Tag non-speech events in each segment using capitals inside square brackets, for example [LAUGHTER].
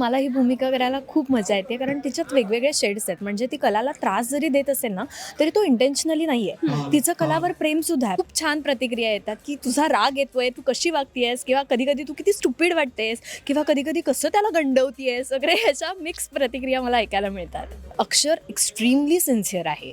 मला ही भूमिका करायला खूप मजा येते कारण तिच्यात वेगवेगळे शेड्स आहेत. म्हणजे ती कलाला त्रास जरी देत असेल ना तरी तो इंटेन्शनली नाही आहे तिचं कलावर प्रेम सुद्धा आहे. खूप छान प्रतिक्रिया येतात की तुझा राग येतोय तू कशी वागतीयस किंवा कधी कधी तू किती स्टुपिड वाटतेस किंवा कधी कधी कसं त्याला गंडवतीयस वगैरे ह्याच्या मिक्स प्रतिक्रिया मला ऐकायला मिळतात. अक्षर एक्स्ट्रीमली सिन्सिअर आहे.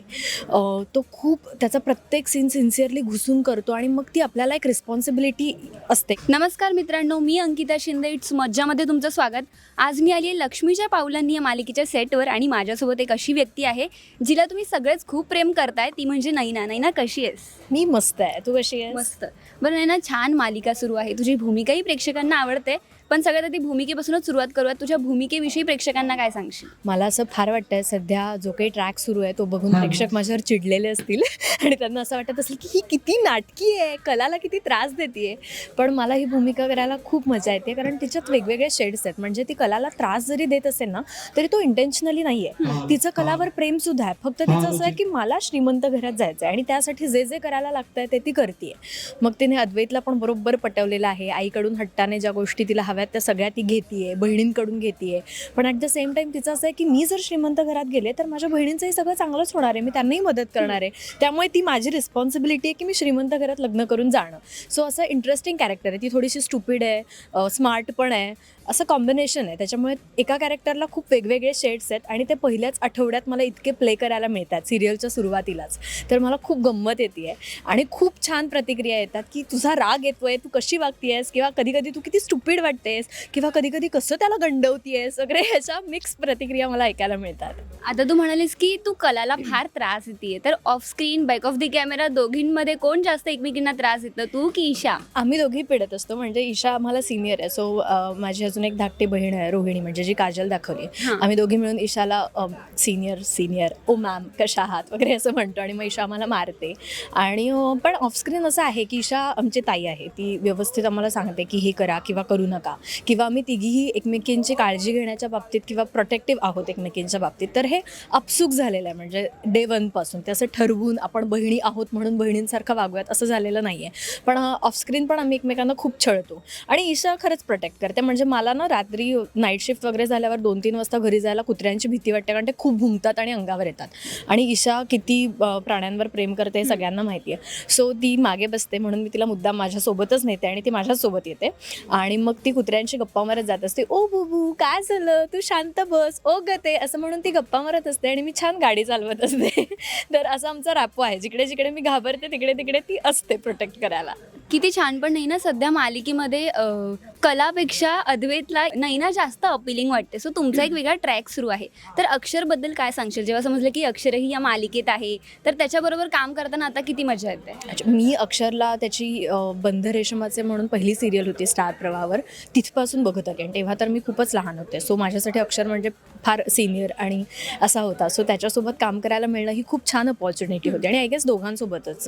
तो खूप त्याचा प्रत्येक सीन सिन्सिअरली घुसून करतो आणि मग ती आपल्याला एक रिस्पॉन्सिबिलिटी असते. नमस्कार मित्रांनो मी अंकिता शिंदे. इट्स मज्जामध्ये तुमचं स्वागत. आज मी आली आहे लक्ष्मीच्या पावलांनी या मालिकेच्या सेटवर आणि माझ्यासोबत एक अशी व्यक्ती आहे जिला तुम्ही सगळेच खूप प्रेम करताय. ती म्हणजे नैना. नैना कशी आहेस? मी मस्त आहे. तू कशी आहे मस्त. बरं नैना छान मालिका सुरू आहे. तुझी भूमिकाही प्रेक्षकांना आवडते. पण सगळ्यात आधी भूमिकेपासूनच सुरुवात करूयात. तुझ्या भूमिकेविषयी प्रेक्षकांना काय सांगशील? मला असं फार वाटतंय सध्या जो काही ट्रॅक सुरू आहे तो बघून प्रेक्षक माझ्यावर चिडलेले असतील. [LAUGHS] आणि त्यांना असं वाटत असेल की ही किती नाटकी आहे कलाला किती त्रास देते पण मला ही भूमिका करायला खूप मजा येते कारण तिच्यात वेगवेगळे शेड्स आहेत. म्हणजे ती कलाला त्रास जरी देत असेल ना तरी तो इंटेन्शनली नाही आहे तिचं कलावर प्रेम सुद्धा आहे. फक्त तिचं असं आहे की मला श्रीमंत घरात जायचं आहे आणि त्यासाठी जे जे करायला लागतंय ते ती करते मग तिने अद्वैतला पण बरोबर पटवलेलं आहे. आईकडून हट्टाने ज्या गोष्टी तिला हव्यात त्या सगळ्या ती घेतीये बहिणींकडून घेतीये. पण ॲट द सेम टाईम तिचं असं आहे की मी जर श्रीमंत घरात गेले तर माझ्या बहिणींचंही सगळं चांगलंच होणार आहे. मी त्यांनाही मदत करणार आहे. त्यामुळे ती माझी रिस्पॉन्सिबिलिटी आहे की मी श्रीमंत घरात लग्न करून जाणं. सो असं इंटरेस्टिंग कॅरेक्टर आहे. ती थोडीशी स्टुपिड आहे स्मार्ट पण आहे. असं कॉम्बिनेशन आहे. त्याच्यामुळे एका कॅरेक्टरला खूप वेगवेगळे शेड्स आहेत आणि ते पहिल्याच आठवड्यात मला इतके प्ले करायला मिळतात सिरियलच्या सुरुवातीलाच. तर मला खूप गंमत येते आणि खूप छान प्रतिक्रिया येतात की तुझा राग येतोय तू कशी वागतीयस? किंवा कधी कधी तू किती स्टुपिड वाटते वाटतेस किंवा कधी कधी कसं त्याला गंडवतीयस? वगैरे ह्याच्या मिक्स प्रतिक्रिया मला ऐकायला मिळतात. आता तू म्हणालीस की तू कलाला फार त्रास देते तर off screen back of the camera दोघींमध्ये कोण जास्त एकमेकींना त्रास देतं? तू की ईशा? आम्ही दोघी पिडत असतो. म्हणजे ईशा आम्हाला सिनियर आहे. सो माझी अजून एक धाकटी बहीण आहे रोहिणी म्हणजे जी काजल दाखवली. आम्ही दोघी मिळून ईशाला सिनियर सिनियर ओ मॅम कशा आहात? वगैरे असं म्हणतो आणि मग ईशा आम्हाला मारते. आणि पण ऑफस्क्रीन असं आहे की ईशा आमची ताई आहे. ती व्यवस्थित आम्हाला सांगते की हे करा किंवा करू नका. किंवा आम्ही तिघीही एकमेकींची काळजी घेण्याच्या बाबतीत किंवा प्रोटेक्टिव्ह आहोत एकमेकींच्या बाबतीत. तर हे अपसूक झालेलं आहे. म्हणजे डे वनपासून ते असं ठरवून आपण बहिणी आहोत म्हणून बहिणींसारखं वागूयात असं झालेलं नाही आहे पण ऑफस्क्रीन पण आम्ही एकमेकांना खूप छळतो. आणि ईशा खरंच प्रोटेक्ट करते. म्हणजे मला ना रात्री नाईट शिफ्ट वगैरे झाल्यावर दोन तीन वाजता घरी जायला कुत्र्यांची भीती वाटते. कारण ते खूप भुंकतात आणि अंगावर येतात. आणि ईशा किती प्राण्यांवर प्रेम करते हे सगळ्यांना माहिती आहे सो ती मागे बसते म्हणून मी तिला मुद्दा माझ्यासोबतच नेते आणि ती माझ्यासोबत येते. आणि मग ती कुत्र्यांशी गप्पा मारत जात असते. ओ बुबू काय झालं? तू शांत बस. ओ गते असं म्हणून ती गप्पा मारत असते आणि मी छान गाडी चालवत असते. [LAUGHS] तर असा आमचा रॅपो आहे. जिकडे जिकडे मी घाबरते तिकडे तिकडे ती असते प्रोटेक्ट करायला. किती छान पण नाही ना सध्या मालिकेमध्ये कलापेक्षा अद्वैतला ना जास्त अपिलिंग वाटते सो तुमचा एक वेगळा ट्रॅक सुरू आहे. तर अक्षरबद्दल काय सांगशील? जेव्हा समजलं की अक्षरही या मालिकेत आहे तर त्याच्याबरोबर काम करताना आता किती मजा येते? मी अक्षरला त्याची बंध रेशमाचे म्हणून पहिली सिरियल होती स्टार प्रवाहावर. तिथपासून बघत आली आणि तेव्हा तर मी खूपच लहान होते. सो माझ्यासाठी अक्षर म्हणजे फार सिनियर आणि असा होता. सो त्याच्यासोबत काम करायला मिळणं ही खूप छान अपॉर्च्युनिटी होती. आणि आय गेस दोघांसोबतच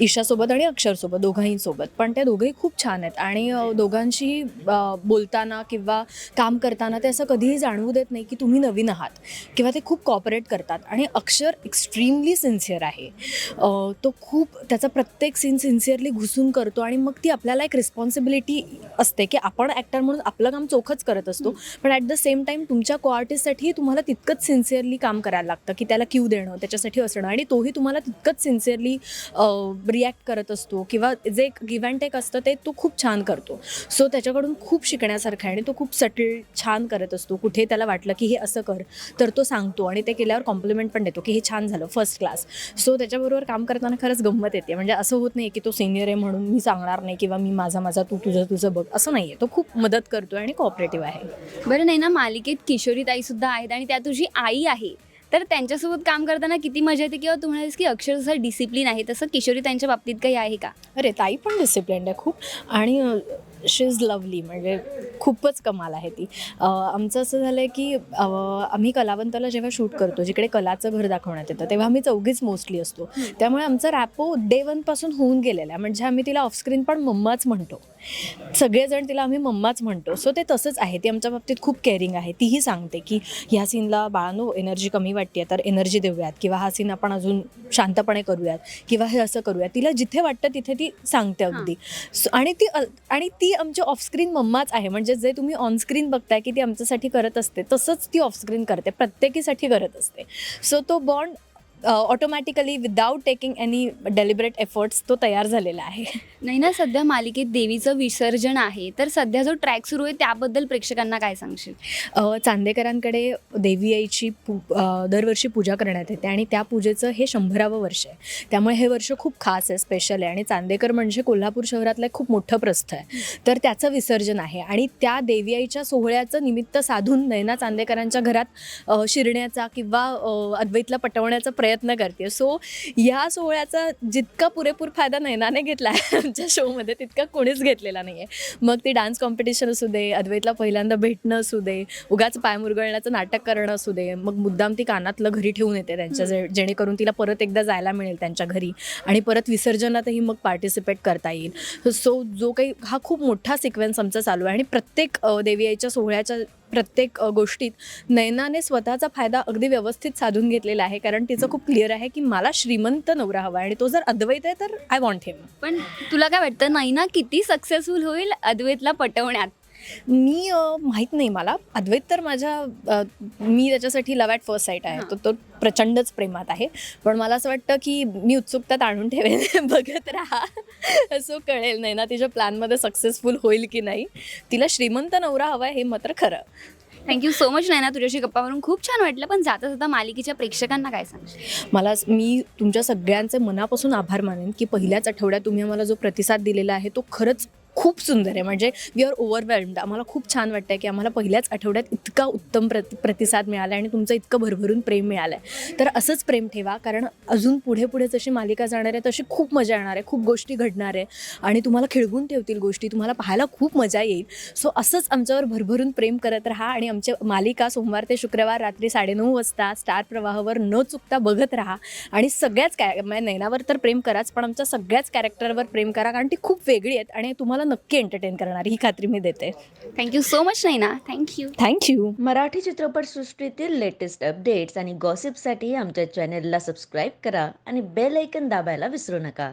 ईशासोबत आणि अक्षरसोबत दोघांहीसोबत. पण ते दोघंही खूप छान आहेत. आणि दोघांशी अ, बोलताना किंवा काम करताना ते असं कधीही जाणवू देत नाही की तुम्ही नवीन आहात किंवा ते खूप कॉपरेट करतात. आणि अक्षर एक्स्ट्रीमली सिन्सिअर आहे. तो खूप त्याचा प्रत्येक सीन सिन्सिअरली घुसून करतो आणि मग ती आपल्याला एक रिस्पॉन्सिबिलिटी असते की आपण ॲक्टर म्हणून आपलं काम चोखच करत असतो. पण ॲट द सेम टाईम तुमच्या को आर्टिस्टसाठी तुम्हाला तितकंच सिन्सिअरली काम करायला लागतं की त्याला क्यू देणं त्याच्यासाठी असणं आणि तोही तुम्हाला तितकंच सिन्सिअरली रिॲक्ट करत असतो किंवा जे गिव्ह अँड टेक असतं ते तो खूप छान करतो. सो त्याच्याकडून खूप शिकण्यासारखं आहे आणि तो खूप सटल छान करत असतो. कुठे त्याला वाटलं की हे असं कर तर तो सांगतो आणि ते केल्यावर कॉम्प्लिमेंट पण देतो की हे छान झालं फर्स्ट क्लास सो त्याच्याबरोबर काम करताना खरंच गंमत येते. म्हणजे असं होत नाही की तो सिनियर आहे म्हणून मी सांगणार नाही किंवा मी माझा माझा तू तुझं तुझं बघ. असं नाही आहे तो खूप मदत करतो आणि कॉपरेटिव्ह आहे. बरं नाही ना मालिकेत किशोरी ताई सुद्धा आहेत आणि त्या तुझी आई आहे. तर त्यांच्यासोबत काम करताना किती मजा येते किंवा तू म्हणालीस की अक्षर जसं डिसिप्लिन आहे. तसं किशोरी त्यांच्या बाबतीत काही आहे का? अरे ताई पण डिसिप्लिन्ड आहे खूप. आणि she's lovely, Margaret. खूपच कमाल आहे ती. आमचं असं झालं आहे की आम्ही कलावंताला जेव्हा शूट करतो जिकडे कलाचं घर दाखवण्यात येतं तेव्हा आम्ही चौघीच मोस्टली असतो. त्यामुळे आमचा रॅपो डे वनपासून होऊन गेलेला आहे. म्हणजे आम्ही तिला ऑफस्क्रीन पण मम्माच म्हणतो. सगळेजण तिला आम्ही मम्माच म्हणतो. सो ते तसंच आहे. ती आमच्या बाबतीत खूप केअरिंग आहे. तीही सांगते की ह्या सीनला बाळानो एनर्जी कमी वाटते तर एनर्जी देऊयात. किंवा हा सीन आपण अजून शांतपणे करूयात. किंवा हे असं करूयात. तिला जिथे वाटतं तिथे ती सांगते अगदी. आणि ती आणि ती आमची ऑफस्क्रीन मम्माच आहे. म्हणजे जे तुम्ही ऑनस्क्रीन बघताय की ती आमच्यासाठी करत असते तसंच ती ऑफस्क्रीन करते प्रत्येकीसाठी करत असते. सो तो bond automatically without taking any deliberate efforts तो तयार झालेला आहे. नाही ना सध्या मालिकेत देवीचं विसर्जन आहे. तर सध्या जो ट्रॅक सुरू आहे त्याबद्दल प्रेक्षकांना काय सांगशील? चांदेकरांकडे देवी आईची पू दरवर्षी पूजा करण्यात येते आणि त्या पूजेचं हे शंभरावं वर्ष आहे. त्यामुळे हे वर्ष खूप खास आहे स्पेशल आहे. आणि चांदेकर म्हणजे कोल्हापूर शहरातलं खूप मोठं प्रस्थ आहे. तर त्याचं विसर्जन आहे. आणि त्या देवी आईच्या सोहळ्याचं निमित्त साधून नयना चांदेकरांच्या घरात शिरण्याचा किंवा अद्वैतला पटवण्याचा प्रयत्न करते. सो या सोहळ्याचा जितका पुरेपूर फायदा नयनाने घेतला आहे आमच्या शोमध्ये तितका कोणीच घेतलेला नाही आहे मग ते डान्स कॉम्पिटिशन असू दे अद्वैतला पहिल्यांदा भेटणं असू दे उगाच पाय मुरगळण्याचं नाटक करणं असू दे मग मुद्दाम ती कानातलं घरी ठेवून येते त्यांच्या जे जेणेकरून तिला परत एकदा जायला मिळेल त्यांच्या घरी आणि परत विसर्जनातही मग पार्टिसिपेट करता येईल. सो जो काही हा खूप मोठा सिक्वेन्स आमचा चालू आहे आणि प्रत्येक देवी आईच्या सोहळ्याच्या प्रत्येक गोष्टीत नयनाने स्वतःचा फायदा अगदी व्यवस्थित साधून घेतलेला आहे. कारण तिचं खूप क्लिअर आहे की मला श्रीमंत नवरा हवा आणि तो जर अद्वैत आहे तर आय वॉन्ट हिम पण तुला काय वाटतं नैना किती सक्सेसफुल होईल अद्वैतला पटवण्यात? मी माहीत नाही मला. अद्वैत तर माझ्या मी त्याच्यासाठी लव ॲट फर्स्ट साईट आहे. तो तो प्रचंडच प्रेमात आहे. पण मला असं वाटतं की मी उत्सुकतात आणून ठेवेन. [LAUGHS] बघत राहा. असं कळेल. नाही ना तिच्या प्लॅनमध्ये सक्सेसफुल होईल की नाही. तिला श्रीमंत नवरा हवा आहे हे मात्र खरं. Thank you so much Naina. तुझ्याशी गप्पा मारून खूप छान वाटलं. पण जाता जाता मालिकेच्या प्रेक्षकांना काय सांगशील? मला मी तुमच्या सगळ्यांचे मनापासून आभार मानेन की पहिल्याच आठवड्यात तुम्ही आम्हाला जो प्रतिसाद दिलेला आहे तो खरंच खूप सुंदर आहे. म्हणजे वी आर ओव्हरवेल्म्ड आम्हाला खूप छान वाटतं आहे की आम्हाला पहिल्याच आठवड्यात इतका उत्तम प्रति प्रतिसाद मिळाला आहे आणि तुमचं इतकं भरभरून प्रेम मिळालं आहे तर असंच प्रेम ठेवा कारण अजून पुढे पुढे जशी मालिका जाणार आहे तशी खूप मजा येणार आहे. खूप गोष्टी घडणार आहे. आणि तुम्हाला खिळवून ठेवतील गोष्टी. तुम्हाला पाहायला खूप मजा येईल. सो असंच आमच्यावर भरभरून प्रेम करत राहा आणि आमच्या मालिका सोमवार ते शुक्रवार रात्री साडेनऊ वाजता स्टार प्रवाहावर न चुकता बघत राहा. आणि सगळ्याच कॅ नैनावर तर प्रेम कराच पण आमच्या सगळ्याच कॅरेक्टरवर प्रेम करा कारण ती खूप वेगळी आहेत. आणि तुम्हाला नक्की एंटरटेन करणार ही खात्री मी देते. Thank you so much Naina thank you thank you Marathi चित्रपटसृष्टीतील लेटेस्ट अपडेट्स आणि गॉसिपसाठी आमच्या चॅनेलला सबस्क्राईब करा आणि बेल ऐकन दाबायला विसरू नका.